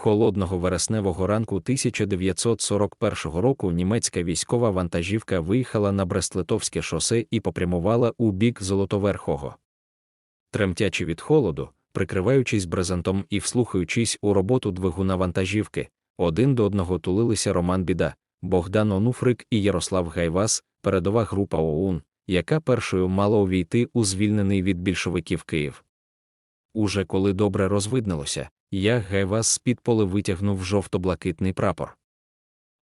холодного вересневого ранку 1941 року німецька військова вантажівка виїхала на Брест-Литовське шосе і попрямувала у бік Золотоверхого. Тремтячи від холоду, прикриваючись брезентом і вслухаючись у роботу двигуна вантажівки, один до одного тулилися Роман Біда, Богдан Онуфрик і Ярослав Гайвас, передова група ОУН, яка першою мала увійти у звільнений від більшовиків Київ. Уже коли добре розвиднилося, я Гайвас з-під поли витягнув жовто-блакитний прапор.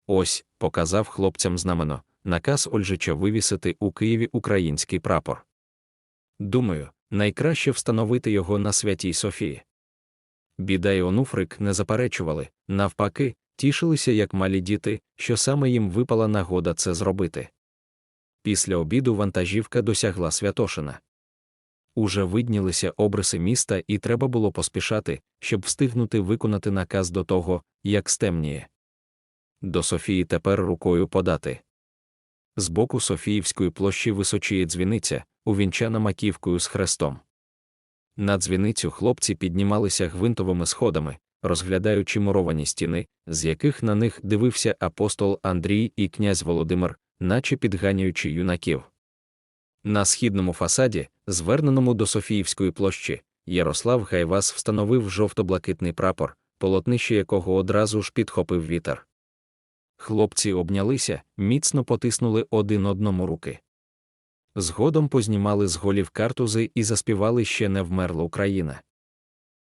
Ось, показав хлопцям знамено, наказ Ольжича вивісити у Києві український прапор. Думаю, найкраще встановити його на святій Софії. Біда і Онуфрик не заперечували, навпаки, тішилися як малі діти, що саме їм випала нагода це зробити. Після обіду вантажівка досягла Святошина. Уже виднілися обриси міста, і треба було поспішати, щоб встигнути виконати наказ до того, як стемніє. До Софії тепер рукою подати. З боку Софіївської площі височіє дзвіниця, увінчана маківкою з хрестом. На дзвіницю хлопці піднімалися гвинтовими сходами, розглядаючи муровані стіни, з яких на них дивився апостол Андрій і князь Володимир, наче підганяючи юнаків. На східному фасаді, зверненому до Софіївської площі, Ярослав Гайвас встановив жовто-блакитний прапор, полотнище якого одразу ж підхопив вітер. Хлопці обнялися, міцно потиснули один одному руки. Згодом познімали з голів картузи і заспівали ще не вмерла Україна.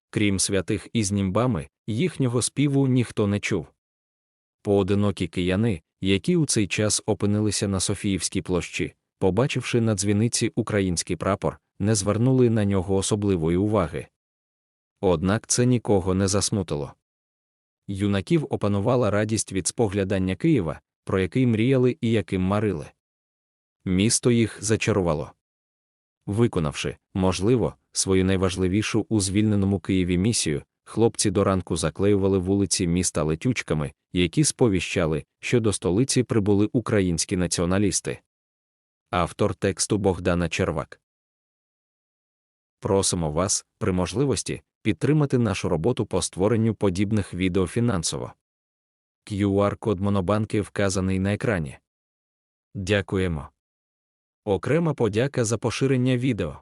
Крім святих із німбами, їхнього співу ніхто не чув. Поодинокі кияни, які у цей час опинилися на Софіївській площі, побачивши на дзвіниці український прапор, не звернули на нього особливої уваги. Однак це нікого не засмутило. Юнаків опанувала радість від споглядання Києва, про який мріяли і яким марили. Місто їх зачарувало. Виконавши, можливо, свою найважливішу у звільненому Києві місію, хлопці до ранку заклеювали вулиці міста летючками, які сповіщали, що до столиці прибули українські націоналісти. Автор тексту Богдана Червак. Просимо вас, при можливості, підтримати нашу роботу по створенню подібних відео фінансово. QR-код Монобанки вказаний на екрані. Дякуємо. Окрема подяка за поширення відео.